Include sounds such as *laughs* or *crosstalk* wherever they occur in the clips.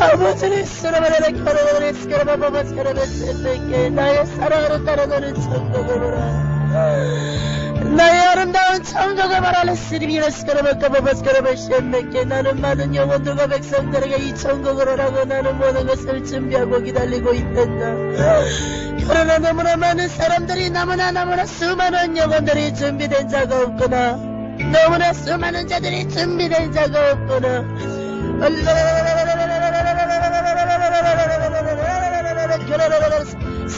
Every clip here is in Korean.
아버지를 쓰러버려라 결혼을 쓰러버버버 쓰러버쓰게 나의 사랑으로 따라가는 천국을 보라 나의 아름다운 천국을 보라 쓰리비라 쓰러버버버 쓰러버쓰게 나는 많은 영혼들과 백성들에게 이 천국을 오라고 나는 모든 것을 준비하고 기다리고 있단다 그러나 너무나 많은 사람들이 너무나 너무나 수많은 영혼들이 준비된 자가 없구나 너무나 수많은 자들이 준비된 자가 없구나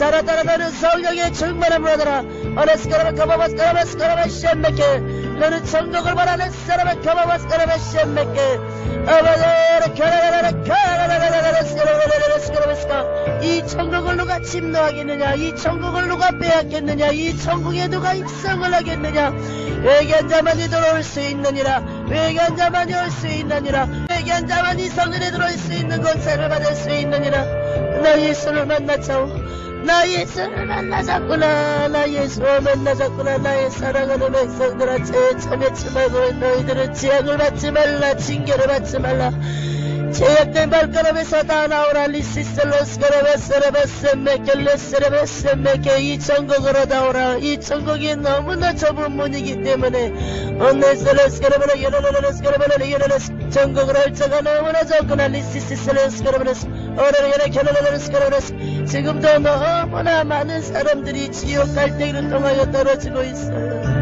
살아따라가는 성령의 충만함을 얻어라 어레스카라바 카바바스카라바 스카라바 셴메케 너는 천국을 바라는 사람은 카바바스카라바 셴메케 아바다라 카라라라 카라라라라라 스카라라라라 스카라바스카 이 천국을 누가 침노하겠느냐 이 천국을 누가 빼앗겠느냐 이 천국에 누가 입성을 하겠느냐 외견 자만이 들어올 수 있느니라 외견 자만이 올 수 있느니라. 외견 자만이 성전에 들어올 수 있는 권세를 받을 수 있느니라. 나 예수를 만났죠 나 예수를 만나자꾸나. 나 예수를 만나자꾸나. 나의 사랑하는 백성들아 죄에 참여치 말고 너희들은 지약을 받지 말라. 징계를 받지 말라 제약된 발가락에서 다 나오라 리시셀로스가라바스라바스메켈레스라바스메케 이 천국으로 나오라 이 천국이 너무나 좁은 문이기 때문에 온네스레스가라바라 예로로스가라바라 예로로스 천국을 할 자가 너무나 적구나 리시셀로스가라바스 어라라라 켈로로스가라바스 지금도 너무나 많은 사람들이 지옥 갈대기를 통하여 떨어지고 있어요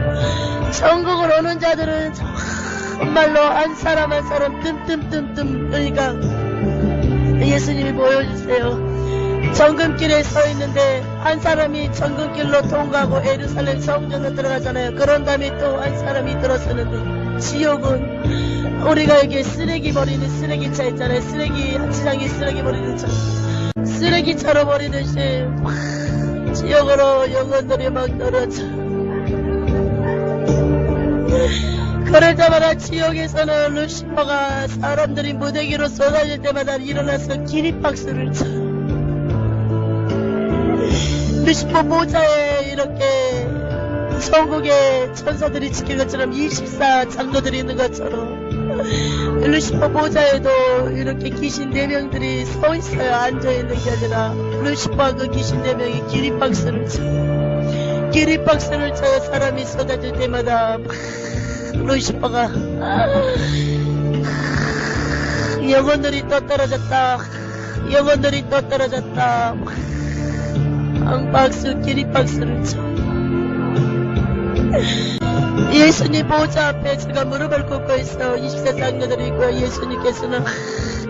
천국을 오는 자들은 정말로 한 사람 한 사람 뜸뜸뜸뜸 그러니까 예수님이 보여주세요. 정금길에 서 있는데 한 사람이 정금길로 통과하고 에루살렘 성전으로 들어가잖아요. 그런 다음에 또 한 사람이 들어서는데 지옥은 우리가 여기 쓰레기 버리는 쓰레기차 있잖아요. 쓰레기 한치장에 쓰레기 버리는 차. 쓰레기차로 버리듯이 막 지옥으로 영혼들이 막 떨어져. 그럴 때마다 지옥에서는 루시퍼가 사람들이 무대기로 쏟아질 때마다 일어나서 기립박수를 쳐. 루시퍼 모자에 이렇게 천국의 천사들이 지킨 것처럼 24 장로들이 있는 것처럼 루시퍼 모자에도 이렇게 귀신 4명들이 서 있어요. 앉아있는 게 아니라 루시퍼 그 귀신 4명이 기립박수를 쳐. 기립박수를 쳐요. 사람이 쏟아질 때마다 막 루시퍼가 영혼들이 또 떨어졌다. 영혼들이 또 떨어졌다. 빵박수 기립박수를 쳐. 예수님 보좌 앞에 제가 무릎을 꿇고 있어. 20세 장녀들이 있고요 예수님께서는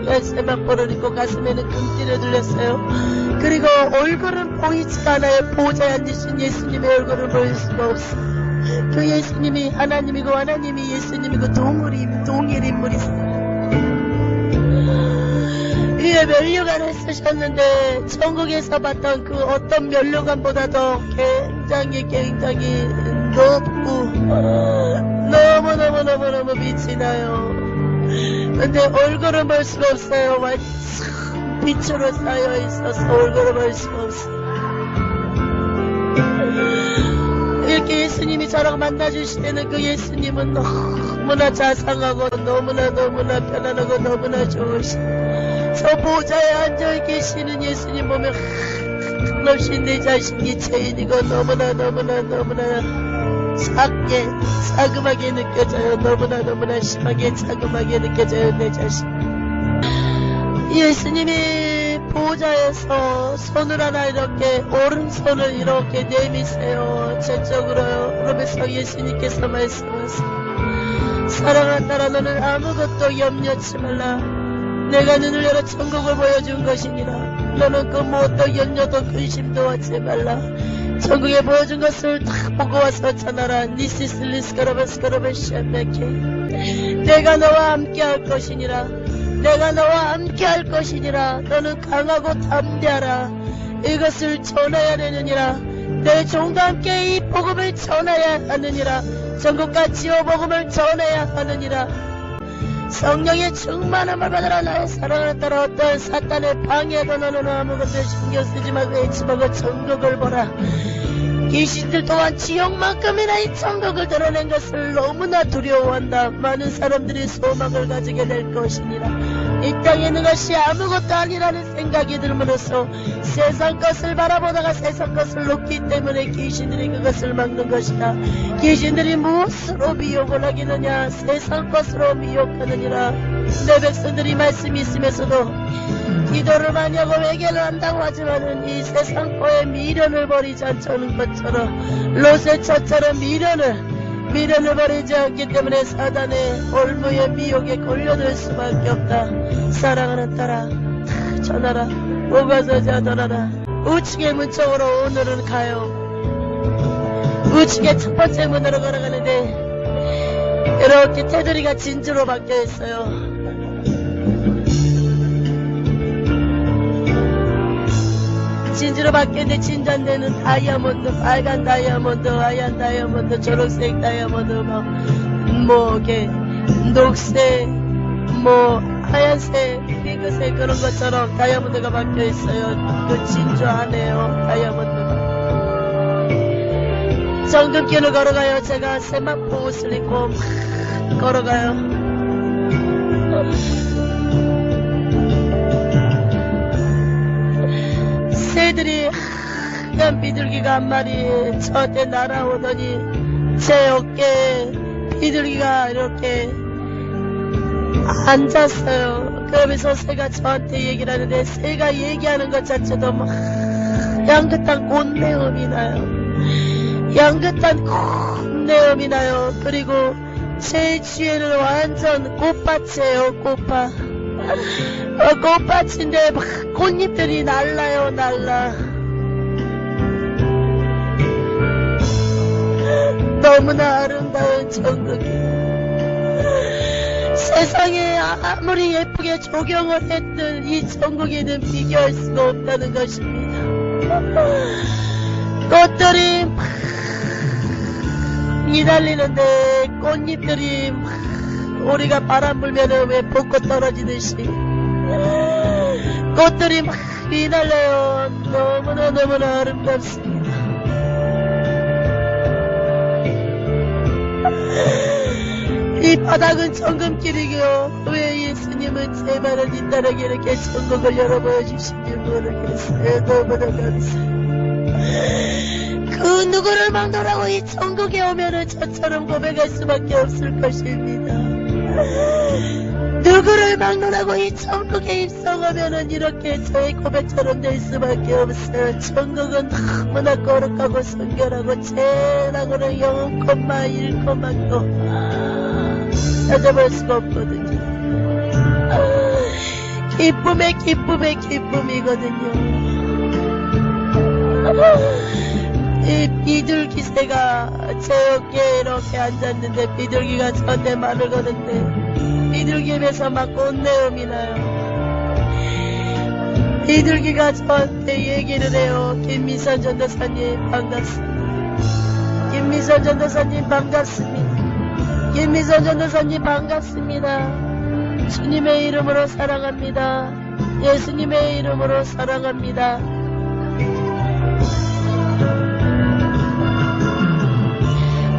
열쇠막보를 입고 가슴에는 금띠를 둘렸어요 그리고 얼굴은 보이지가 않아요 보좌에 앉으신 예수님의 얼굴을 보일 수가 없어 그 예수님이 하나님이고 하나님이 예수님이고 동물이 동일 인물이세요. 위에 면류관을 쓰셨는데 천국에서 봤던 그 어떤 면류관보다 도 굉장히 굉장히 높고 너무너무너무너무 빛이 나요. 근데 얼굴을 볼 수가 없어요. 완전 빛으로 쌓여 있어서 얼굴을 볼 수가 없어요. 이렇게 예수님이 저랑 만나주실 때는 그 예수님은 너무나 자상하고 너무나 너무나 편안하고 너무나 좋으신 저 보좌에 앉아 계시는 예수님 보면 한없이 내 자신이 죄인이고 너무나 너무나 너무나 작게 자그하게 느껴져요. 너무나 너무나 심하게 자그하게 느껴져요 내 자신 예수님이 보좌에서 손을 하나 이렇게 오른손을 이렇게 내미세요. 저쪽으로요. 그러면서 예수님께서 말씀하세요. 사랑한 나라 너는 아무것도 염려치 말라. 내가 눈을 열어 천국을 보여준 것이니라. 너는 그 무엇도 염려도 근심도 하지 말라 천국에 보여준 것을 다 보고 와서 전하라. 니시슬리스카라바스카라바시안나케 내가 너와 함께 할 것이니라. 내가 너와 함께 할 것이니라. 너는 강하고 담대하라. 이것을 전해야 되느니라. 내 종과 함께 이 복음을 전해야 하느니라. 전국과 지호 복음을 전해야 하느니라 성령의 충만함을 받으라 나의 사랑을 따라 어떤 사탄의 방해도 너는 아무것도 신경 쓰지 말고 외치고 전국을 보라 귀신들 또한 지옥만큼이나 이 천국을 드러낸 것을 너무나 두려워한다. 많은 사람들이 소망을 가지게 될 것이니라. 이 땅에 있는 것이 아무것도 아니라는 생각이 들므로써 세상 것을 바라보다가 세상 것을 놓기 때문에 귀신들이 그것을 막는 것이다. 귀신들이 무엇으로 미혹을 하겠느냐? 세상 것으로 미혹하느니라. 내 백성들이 말씀이 있으면서도 기도를 많이 하고 회개를 한다고 하지만은 이 세상 거에 미련을 버리지 않자는 것처럼 로세처처럼 미련을 미련을 버리지 않기 때문에 사단의 올무의 미혹에 걸려들 수밖에 없다. 사랑하는 딸아, 전하라, 오가서 자더라라. 우측의 문 쪽으로 오늘은 가요. 우측의 첫 번째 문으로 걸어가는데 이렇게 테두리가 진주로 바뀌어 있어요. 진주로 바뀌었는데 진주한테는 다이아몬드, 빨간 다이아몬드, 하얀 다이아몬드, 초록색 다이아몬드, 뭐, 뭐, 이렇게, 녹색, 뭐, 하얀색, 핑크색 그런 것처럼 다이아몬드가 바뀌어 있어요. 그 진주 안에요, 다이아몬드가. 정금길을 걸어가요. 제가 세마포 옷을 입고 막 걸어가요. 새들이 하얀 비둘기가 한 마리 저한테 날아오더니 제 어깨에 비둘기가 이렇게 앉았어요. 그러면서 새가 저한테 얘기를 하는데 새가 얘기하는 것 자체도 막 향긋한 꽃내음이 나요. 향긋한 꽃내음이 나요. 그리고 제 주위에는 완전 꽃밭이에요. 꽃밭. 어, 꽃밭인데 막 꽃잎들이 날라요. 날라. 너무나 아름다운 천국이 세상에 아무리 예쁘게 조경을 했든 이 천국에는 비교할 수가 없다는 것입니다. 꽃들이 막 이달리는데 꽃잎들이 막 우리가 바람 불면은 왜 벚꽃 떨어지듯이 꽃들이 막 휘날려요. 너무나 너무나 아름답습니다. 이 바닥은 천금길이요. 왜 예수님은 제 발을 잇따르게 이렇게 천국을 열어보여 주신지 모르겠어요. 너무나 감사해요. 그 누구를 막노라고 이 천국에 오면은 저처럼 고백할 수밖에 없을 것입니다. 누구를 막노라고 이 천국에 입성하면은 이렇게 저의 고백처럼 될 수밖에 없어요. 천국은 너무나 거룩하고 성결하고 제랑으로 0,1,도 찾아볼 수가 없거든요. 기쁨의 기쁨의 기쁨이거든요. 이 비둘기새가 제 어깨에 이렇게 앉았는데 비둘기가 저한테 말을 거는데 비둘기 입에서 막 꽃내음이 나요. 비둘기가 저한테 얘기를 해요. 김미선 전도사님 반갑습니다. 김미선 전도사님 반갑습니다. 김미선 전도사님 반갑습니다. 주님의 이름으로 사랑합니다. 예수님의 이름으로 사랑합니다.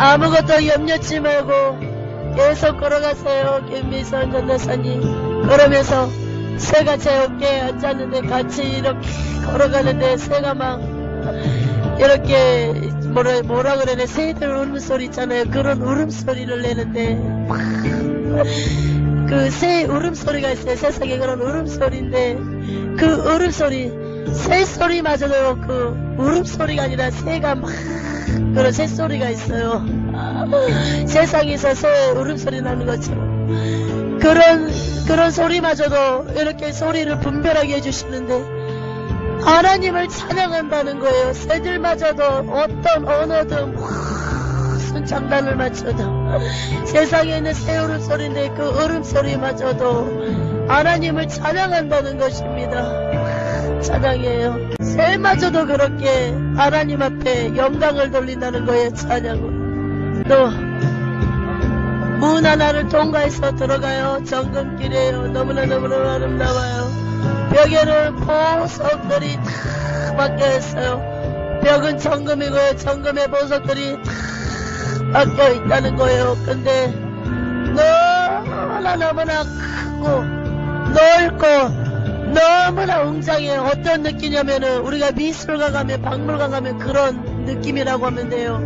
아무것도 염려치 말고 계속 걸어가세요. 김미선 전도사님. 그러면서 새가 제 어깨에 앉았는데 같이 이렇게 걸어가는데 새가 막 이렇게 뭐라 뭐라 그러네 새들 울음소리 있잖아요. 그런 울음소리를 내는데 그 새 울음소리가 있어요. 세상에 그런 울음소리인데 그 울음소리 새 소리마저도 그 울음소리가 아니라 새가 막 그런 새소리가 있어요. 세상에서 새 울음소리 나는 것처럼 그런 그런 소리마저도 이렇게 소리를 분별하게 해주시는데 하나님을 찬양한다는 거예요. 새들마저도 어떤 언어든 무슨 장난을 맞춰도 세상에 있는 새 울음소리인데 그 울음소리마저도 하나님을 찬양한다는 것입니다. 찬양이에요. 새마저도 그렇게 하나님 앞에 영광을 돌린다는 거예요. 찬양을. 또 문 하나를 통과해서 들어가요. 정금길이에요. 너무나 너무나 아름다워요. 벽에는 보석들이 다 박혀 있어요. 벽은 정금이고요. 정금의 보석들이 다 박혀 있다는 거예요. 근데 너무나 너무나 크고 넓고 너무나 웅장해요. 어떤 느낌이냐면은 우리가 미술관 가면 박물관 가면 그런 느낌이라고 하면 돼요.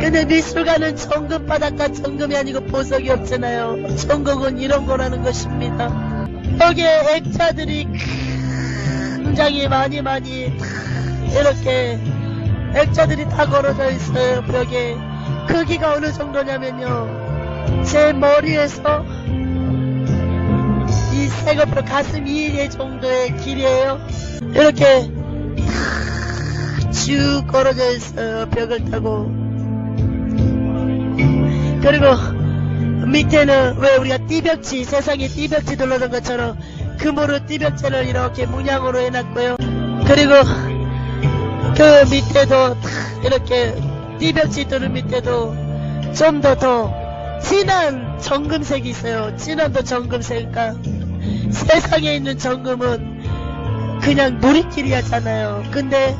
근데 미술관은 정금 바닷가 정금이 아니고 보석이 없잖아요. 정금은 이런 거라는 것입니다. 여기에 액자들이 굉장히 많이 많이 이렇게 액자들이 다 걸어져 있어요. 벽에 크기가 어느 정도냐면요. 제 머리에서 이 색업으로 가슴 2일 정도의 길이에요. 이렇게 쭉 걸어져 있어요. 벽을 타고. 그리고 밑에는 왜 우리가 띠벽지 세상에 띠벽지 둘러던 것처럼 금으로 띠벽지를 이렇게 문양으로 해놨고요. 그리고 그 밑에도 탁 이렇게 띠벽지 뚫은 밑에도 좀더더 진한 정금색이 있어요. 진한 더 정금색이니까 세상에 있는 정금은 그냥 누리끼리였잖아요. 근데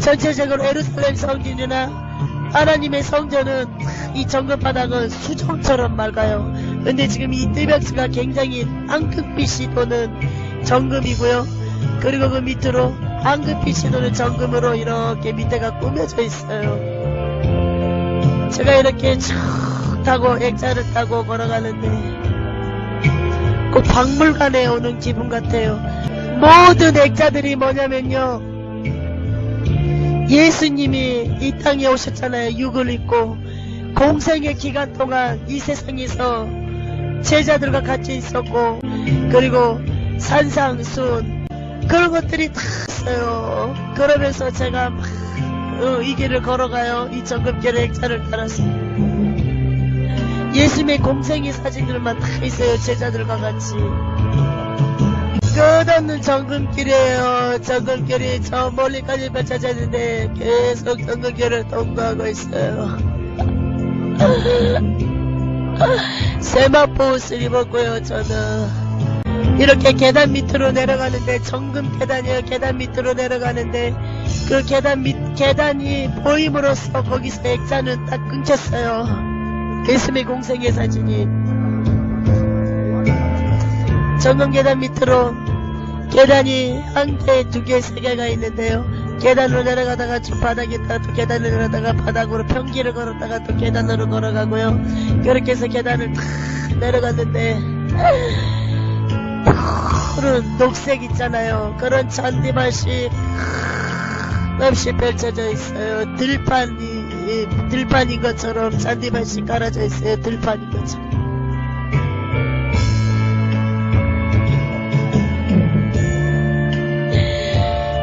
전체적으로 에루살렘 성전이나 하나님의 성전은 이 정금 바닥은 수정처럼 맑아요. 근데 지금 이 뜰벽지가 굉장히 앙금빛이 도는 정금이고요. 그리고 그 밑으로 앙금빛이 도는 정금으로 이렇게 밑에가 꾸며져 있어요. 제가 이렇게 쭉 타고 액자를 타고 걸어가는데 꼭 박물관에 오는 기분 같아요. 모든 액자들이 뭐냐면요. 예수님이 이 땅에 오셨잖아요. 육을 입고 공생의 기간 동안 이 세상에서 제자들과 같이 있었고 그리고 산상순 그런 것들이 다 있어요. 그러면서 제가 막, 어, 이 길을 걸어가요. 이 정금길의 액자를 따라서 예수님의 공생의 사진들만 다 있어요. 제자들과 같이 끝없는 정금길이에요. 정금길이 저 멀리까지 펼쳐져 있는데 계속 정금길을 통과하고 있어요. *laughs* 세마포 옷을 입었고요. 저는 이렇게 계단 밑으로 내려가는데 정금 계단이에요. 계단 밑으로 내려가는데 그 계단 밑 계단이 보임으로써 거기서 액자는 딱 끊겼어요. 예수님의 공생의 사진이 정금 계단 밑으로 계단이 한 개, 두 개, 세 개가 있는데요. 계단으로 내려가다가 쭉 바닥에 있다가 또 계단을 내려다가 바닥으로 평기를 걸었다가 또 계단으로 걸어가고요. 그렇게 해서 계단을 탁 내려갔는데 푸른 녹색 있잖아요. 그런 잔디밭이 없이 펼쳐져 있어요. 들판이 들판인 것처럼 잔디밭이 깔아져 있어요. 들판인 것처럼.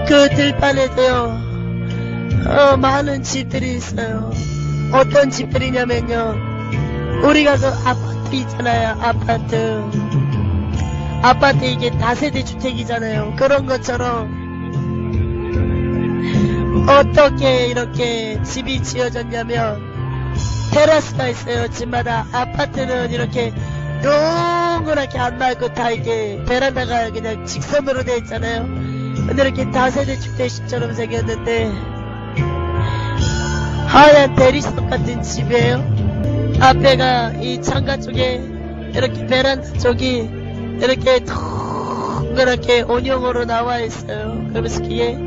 그 들판에도요, 어, 많은 집들이 있어요. 어떤 집들이냐면요, 우리가 그 아파트 있잖아요, 아파트. 아파트 이게 다세대 주택이잖아요. 그런 것처럼, 어떻게 이렇게 집이 지어졌냐면, 테라스가 있어요, 집마다. 아파트는 이렇게 동그랗게 안 말고 다 이렇게 베란다가 그냥 직선으로 되어 있잖아요. 근데 이렇게 다세대 주택식처럼 생겼는데 하얀 대리석 같은 집이에요. 앞에가 이 창가 쪽에 이렇게 베란다 쪽이 이렇게 동그랗게 온형으로 나와 있어요. 그러면서 그게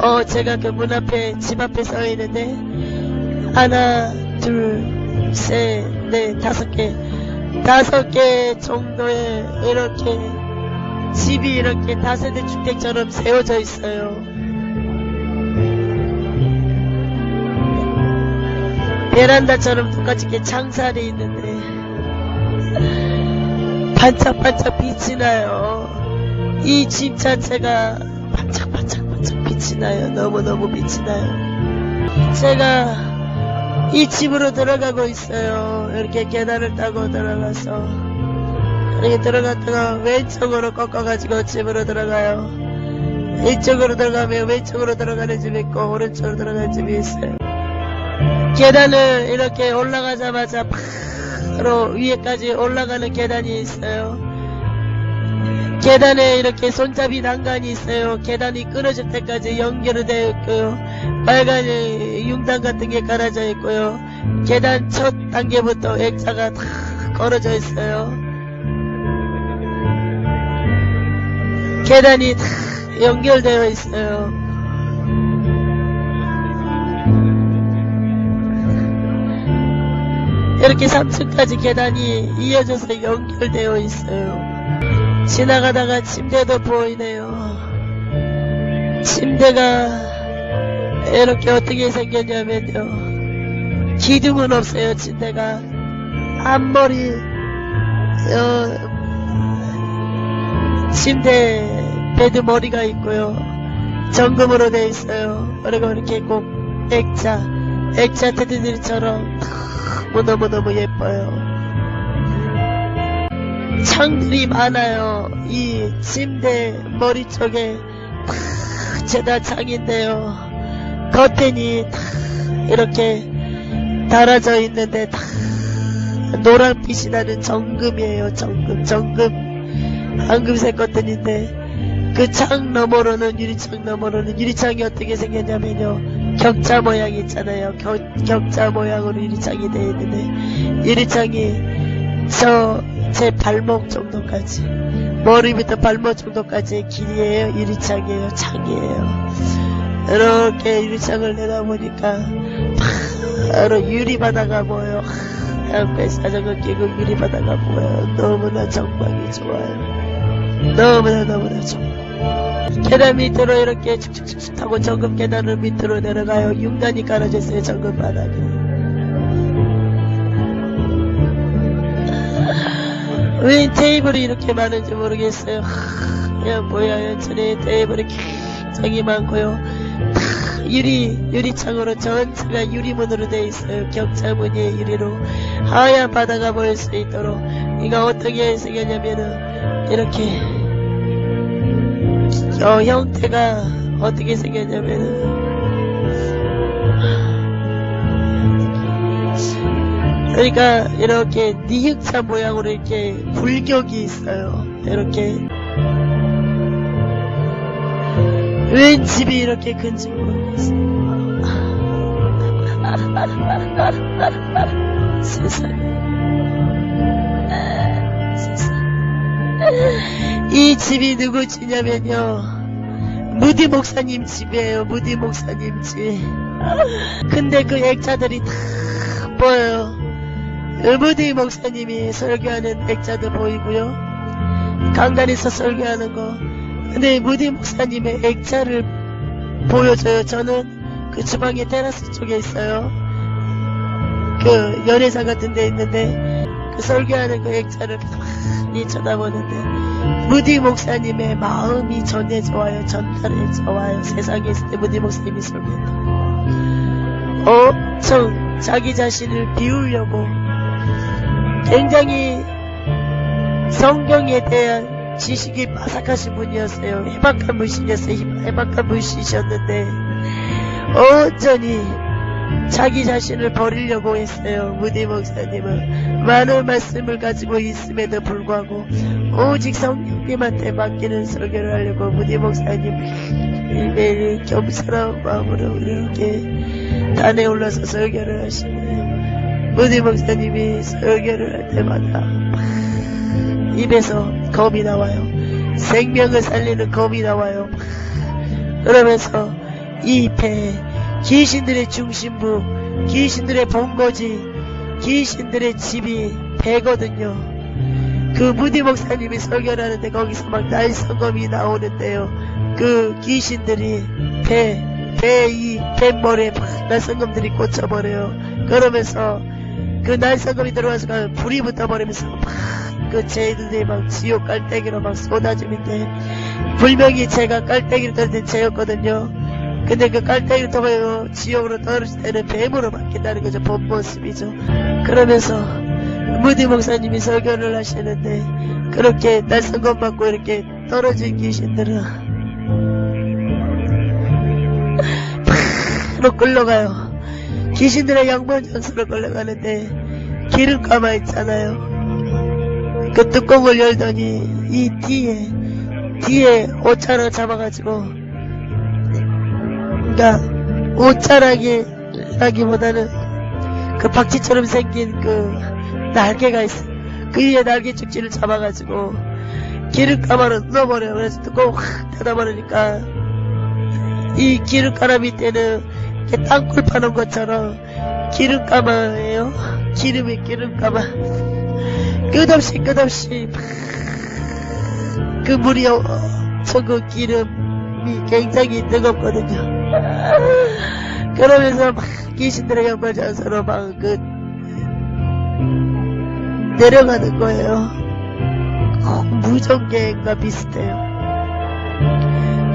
어 제가 그 문 앞에 집 앞에 서 있는데 하나 둘 셋 넷 다섯 개 다섯 개 정도의 이렇게 집이 이렇게 다세대 주택처럼 세워져 있어요. 베란다처럼 똑같이 창살이 있는데 반짝반짝 빛이 나요. 이 집 자체가 반짝반짝반짝 빛이 나요. 너무너무 빛이 나요. 제가 이 집으로 들어가고 있어요. 이렇게 계단을 타고 들어가서 이렇게 들어갔다가 왼쪽으로 꺾어가지고 집으로 들어가요. 이쪽으로 들어가면 왼쪽으로 들어가는 집이 있고 오른쪽으로 들어가는 집이 있어요. 계단을 이렇게 올라가자마자 바로 위에까지 올라가는 계단이 있어요. 계단에 이렇게 손잡이 난간이 있어요. 계단이 끊어질 때까지 연결이 되어 있고요. 빨간 융단 같은 게 깔아져 있고요. 계단 첫 단계부터 액자가 다 걸어져 있어요. 계단이 다 연결되어 있어요. 이렇게 3층까지 계단이 이어져서 연결되어 있어요. 지나가다가 침대도 보이네요. 침대가 이렇게 어떻게 생겼냐면요. 기둥은 없어요, 침대가. 앞머리, 어, 침대 베드 머리가 있고요. 정금으로 되어 있어요. 그리고 이렇게 꼭 액자, 액자 테드들처럼 너무너무 예뻐요. 창들이 많아요. 이 침대 머리 쪽에 다 죄다 창인데요. 커튼이 다 이렇게 달아져 있는데 다 노란빛이 나는 정금이에요. 정금, 정금. 황금색 커튼인데 그 창 너머로는 유리창 너머로는 유리창이 어떻게 생겼냐면요. 격자 모양 있잖아요. 격, 격자 모양으로 유리창이 되어 있는데 유리창이 저 제 발목 정도까지 머리부터 발목 정도까지의 길이에요. 유리창이에요. 창이에요. 이렇게 유리창을 내다보니까 바로 유리바다가 보여. 옆에 자전거 끼고 유리바다가 보여. 너무나 정막이 좋아요. 너무나 너무나 좋아. 계단 밑으로 이렇게 축축축축 타고 정금 계단을 밑으로 내려가요. 융단이 깔아져 있어요. 정금 바닥에. 왜 테이블이 이렇게 많은지 모르겠어요. 그냥 보여요. 전에 테이블이 굉장히 많고요. 다 유리, 유리창으로 전체가 유리문으로 되어 있어요. 격자무늬의 유리로 하얀 바다가 보일 수 있도록 이거 어떻게 생겼냐면은 이렇게 어, 형태가 어떻게 생겼냐면은 그러니까 이렇게 니흑자 모양으로 이렇게 불격이 있어요. 이렇게 웬 집이 이렇게 큰지 모르겠어요. 세상에. 세상에. 이 집이 누구 집냐면요. 무디 목사님 집이에요. 무디 목사님 집. 근데 그 액자들이 다 보여요. 무디 목사님이 설교하는 액자도 보이고요. 강단에서 설교하는 거. 근데 무디 목사님의 액자를 보여줘요. 저는 그 주방의 테라스 쪽에 있어요. 그 연회장 같은 데 있는데 그 설교하는 그 액자를 많이 쳐다보는데 무디 목사님의 마음이 전해져 와요. 전달해져 와요. 세상에 있을 때 무디 목사님이 설교했다. 엄청 자기 자신을 비우려고 굉장히 성경에 대한 지식이 빠삭하신 분이었어요. 해박한 분이셨어요. 해박한 분이셨는데 온전히 자기 자신을 버리려고 했어요. 무디 목사님은 많은 말씀을 가지고 있음에도 불구하고 오직 성령님한테 맡기는 설교를 하려고 무디 목사님 매일 겸손한 마음으로 이렇게 단에 올라서 설교를 하시네요. 무디 목사님이 설교를 할 때마다 입에서 검이 나와요. 생명을 살리는 검이 나와요. 그러면서 이 배, 귀신들의 중심부, 귀신들의 본거지, 귀신들의 집이 배거든요. 그 무디 목사님이 설교를 하는데 거기서 막 날성검이 나오는데요. 그 귀신들이 배, 배, 이 뱃머리에 막 날성검들이 꽂혀버려요. 그러면서 그 날성검이 들어와서 그 불이 붙어버리면서 막그 죄들이 막 지옥 깔때기로 막 쏟아지는데 분명히 제가 깔때기를 떨때 죄였거든요. 근데 그 깔때기를 통하여 지옥으로 떨어질 때는 뱀으로 바뀐다는 거죠. 본 모습이죠. 그러면서 무디 목사님이 설교를 하시는데 그렇게 날성검 받고 이렇게 떨어진 귀신들은 바로 끌러가요. 귀신들의 양본 장소로 끌려가는데 기름가마 있잖아요. 그 뚜껑을 열더니 이 뒤에 뒤에 옷자락 잡아가지고 그러니까 옷자락이라기보다는 그 박쥐처럼 생긴 그 날개가 있어 그 위에 날개 축지를 잡아가지고 기름가마로 넣어버려 그래서 뚜껑 확 닫아버리니까 이 기름가마 밑에는 이렇게 땅굴 파는 것처럼 기름가마예요. 기름이 기름가마 끝없이 끝없이 그 물이 엄청 그 기름이 굉장히 뜨겁거든요. 그러면서 막 귀신들의 양반자서로 막그 내려가는 거예요. 어, 무전개인가 비슷해요.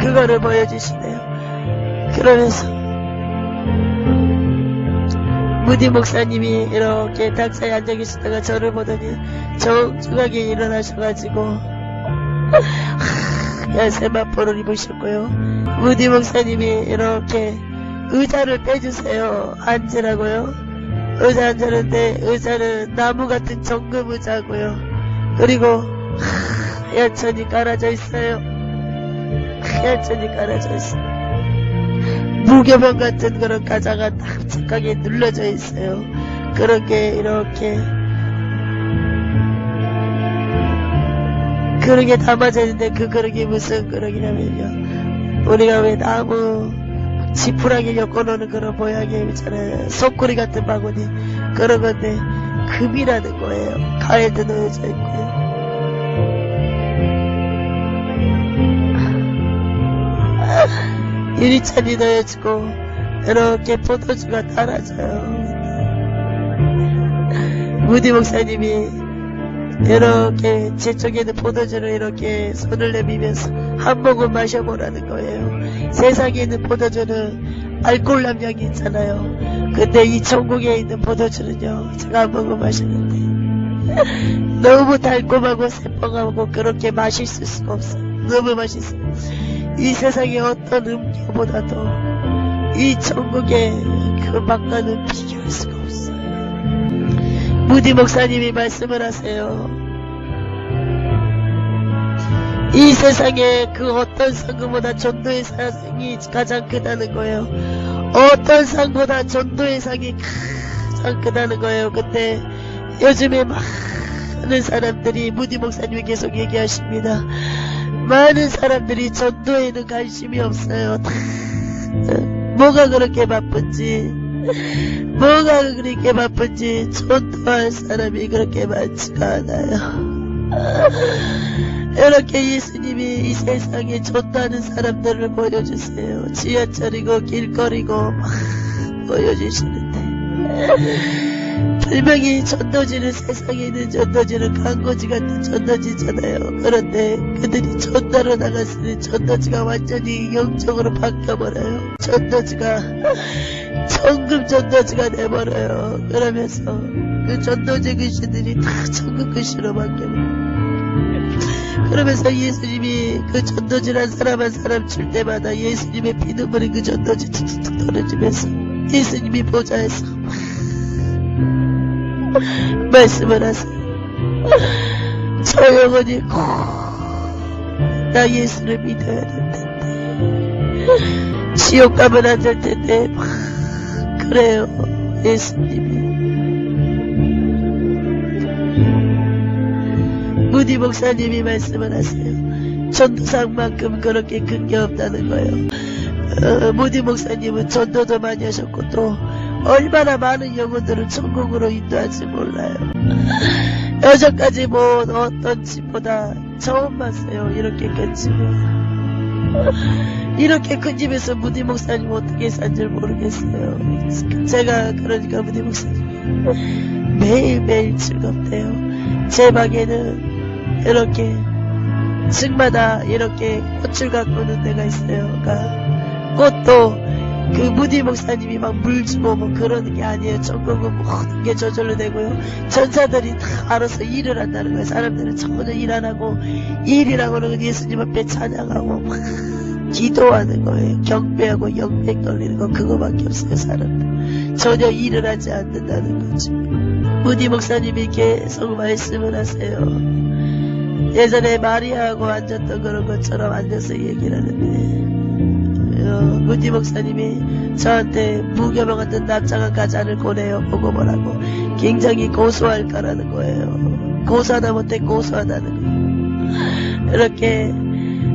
그거를 보여주시네요. 그러면서 무디 목사님이 이렇게 닥사에 앉아 계시다가 저를 보더니 정중하게 일어나셔가지고 하얀 세마포를 입으셨고요. 무디 목사님이 이렇게 의자를 빼주세요. 앉으라고요. 의자 앉았는데 의자는 나무 같은 정금 의자고요. 그리고 *laughs* 하얀 천이 깔아져 있어요. 하얀 천이 깔아져 있어요. 무교병 같은 그런 가자가 납작하게 눌러져 있어요. 그런 게 이렇게 그릇에 담아져 있는데 그 그릇이 무슨 그릇이냐면요. 우리가 왜 나무 지푸라기 엮어놓는 그런 모양이 있잖아요. 속구리 같은 바구니 그런 건데 금이라는 거예요. 가에도 넣어져 있고요. 유리잔이 넣어지고 이렇게 포도주가 따라져요. 무디 목사님이 이렇게 제 쪽에는 포도주를 이렇게 손을 내밀면서 한 모금 마셔보라는 거예요. 세상에 있는 포도주는 알코올 함량이 있잖아요. 근데 이 천국에 있는 포도주는요, 제가 한 모금 마셨는데 *laughs* 너무 달콤하고 새콤하고 그렇게 맛있을 수가 없어요. 너무 맛있어요. 이 세상의 어떤 음료보다도 이 천국의 그 맛과는 비교할 수가 없어요. 무디 목사님이 말씀을 하세요. 이 세상에 그 어떤 상금보다 전도의 상이 가장 크다는 거예요. 어떤 상보다 전도의 상이 가장 크다는 거예요. 근데 요즘에 많은 사람들이 무디 목사님이 계속 얘기하십니다. 많은 사람들이 전도에는 관심이 없어요. 다 *laughs* 뭐가 그렇게 바쁜지, 뭐가 그렇게 바쁜지 전도할 사람이 그렇게 많지가 않아요. *laughs* 이렇게 예수님이 이 세상에 전도하는 사람들을 보여주세요. 지하철이고 길거리고 막 *laughs* 보여주시는데. 분명히 전도지는 세상에 있는 전도지는 광고지 같은 전도지잖아요. 그런데 그들이 전도로 나갔으니 전도지가 완전히 영적으로 바뀌어버려요. 전도지가 천금 전도지가 돼버려요. 그러면서 그 전도지 귀신들이 다 천금 귀신으로 바뀌어버려요. 그러면서 예수님이 그 전도지란 사람 한 사람 칠 때마다 예수님의 피눈물이 그 전도지 툭툭툭 떨어지면서 예수님이 보좌에서 말씀을 하세요. 저 영혼이 나 예수를 믿어야 될 텐데 지옥 가면 안 될 텐데 막 그래요 예수님이 무디 목사님이 말씀을 하세요. 전도상만큼 그렇게 큰게 없다는 거예요. 어, 무디 목사님은 전도도 많이 하셨고 또 얼마나 많은 영혼들을 천국으로 인도할지 몰라요. 여전까지 뭐 어떤 집보다 처음 봤어요. 이렇게 큰 집을. 이렇게 큰 집에서 무디 목사님 어떻게 산 줄 모르겠어요. 제가 그러니까 무디 목사님 매일매일 즐겁대요. 제 방에는 이렇게 층마다 이렇게 꽃을 가꾸는 데가 있어요. 그러니까 꽃도 그 무디 목사님이 막 물 주고 뭐 그러는 게 아니에요. 전국은 모든 게 저절로 되고요. 전사들이 다 알아서 일을 한다는 거예요. 사람들은 전혀 일 안 하고 일이라고 그러고 예수님 앞에 찬양하고 막 기도하는 거예요. 경배하고 영백 돌리는 거 그거밖에 없어요. 사람들 전혀 일을 하지 않는다는 거죠. 무디 목사님이 계속 말씀을 하세요. 예전에 마리아하고 앉았던 그런 것처럼 앉아서 얘기를 하는데 어, 무디 목사님이 저한테 무교병 같은 납작한 가자를 고래요. 보고 뭐라고. 굉장히 고소할 거라는 거예요. 고소하다 못해 고소하다는 거예요. 이렇게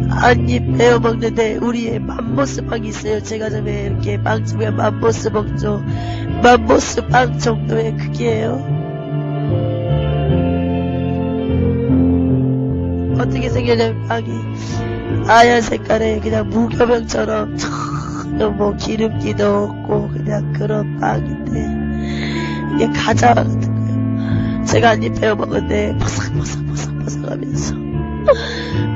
한입 베어 먹는데 우리의 맘모스 빵이 있어요. 제가 전에 이렇게 빵집에 맘모스 먹죠. 맘모스 빵 정도의 크기예요. 어떻게 생겼냐면 빵이 하얀 색깔에 그냥 무교병처럼 전혀 뭐 기름기도 없고 그냥 그런 빵인데 이게 가자 같은 거예요. 제가 한 입 베어 먹었는데 바삭바삭바삭바삭하면서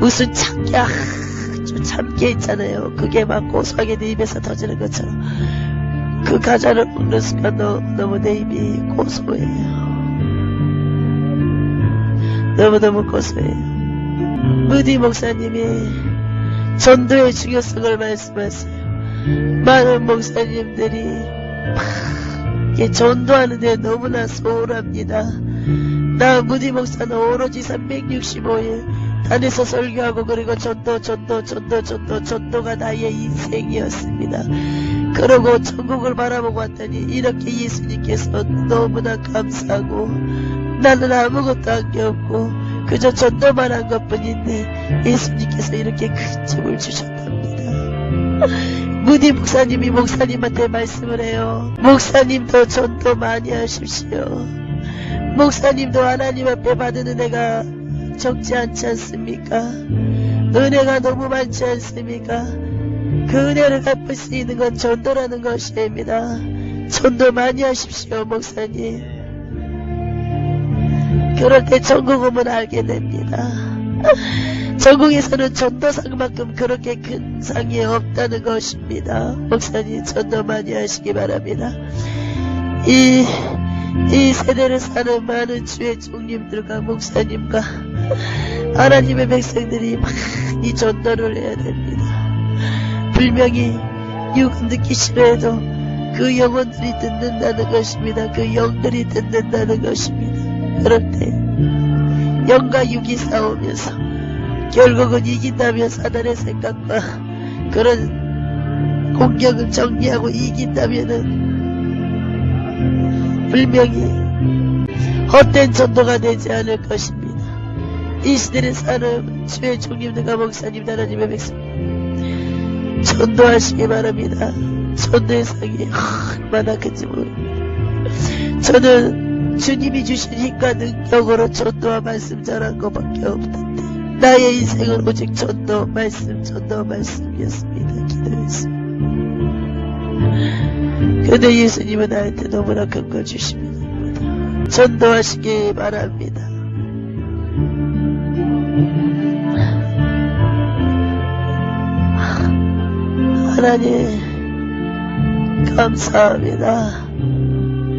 무슨 참깨 아주 참깨 있잖아요. 그게 막 고소하게 내 입에서 터지는 것처럼 그 과자를 먹는 순간 너, 너무 내 입이 고소해요. 너무너무 고소해요. 무디 목사님이 전도의 중요성을 말씀하세요. 많은 목사님들이 막 전도하는데 너무나 소홀합니다. 나 무디 목사는 오로지 365일 단에서 설교하고 그리고 전도 전도 전도 전도 전도가 나의 인생이었습니다. 그러고 천국을 바라보고 왔더니 이렇게 예수님께서 너무나 감사하고 나는 아무것도 한 게 없고 그저 전도만 한 것뿐인데 예수님께서 이렇게 큰 집을 주셨답니다. 무디 목사님이 목사님한테 말씀을 해요. 목사님도 전도 많이 하십시오. 목사님도 하나님 앞에 받은 은혜가 적지 않지 않습니까? 은혜가 너무 많지 않습니까? 그 은혜를 갚을 수 있는 건 전도라는 것입니다. 전도 많이 하십시오, 목사님. 그럴 때 전국 오면 알게 됩니다. 전국에서는 전도상만큼 그렇게 큰 상이 없다는 것입니다. 목사님 전도 많이 하시기 바랍니다. 이, 이 세대를 사는 많은 주의 종님들과 목사님과 하나님의 백성들이 많이 전도를 해야 됩니다. 분명히 육은 듣기 싫어해도 그 영혼들이 듣는다는 것입니다. 그 영들이 듣는다는 것입니다. 때 영과 육이 싸우면서 결국은 이긴다면 사단의 생각과 그런 공격을 정리하고 이긴다면은 분명히 헛된 전도가 되지 않을 것입니다. 이 시대를 사는 주의 종님들과 목사님 하나님의 백성 전도하시기 바랍니다. 전도의 상이 얼마나 큰지 모릅니다. 저는 주님이 힘과 능력으로 전도와 말씀 전한 것밖에 없는데 나의 인생은 오직 전도 말씀 전도 말씀이었습니다. 기도했습니다. 근데 예수님은 나한테 너무나 큰 걸 주십니다. 전도하시기 바랍니다. 하나님 감사합니다.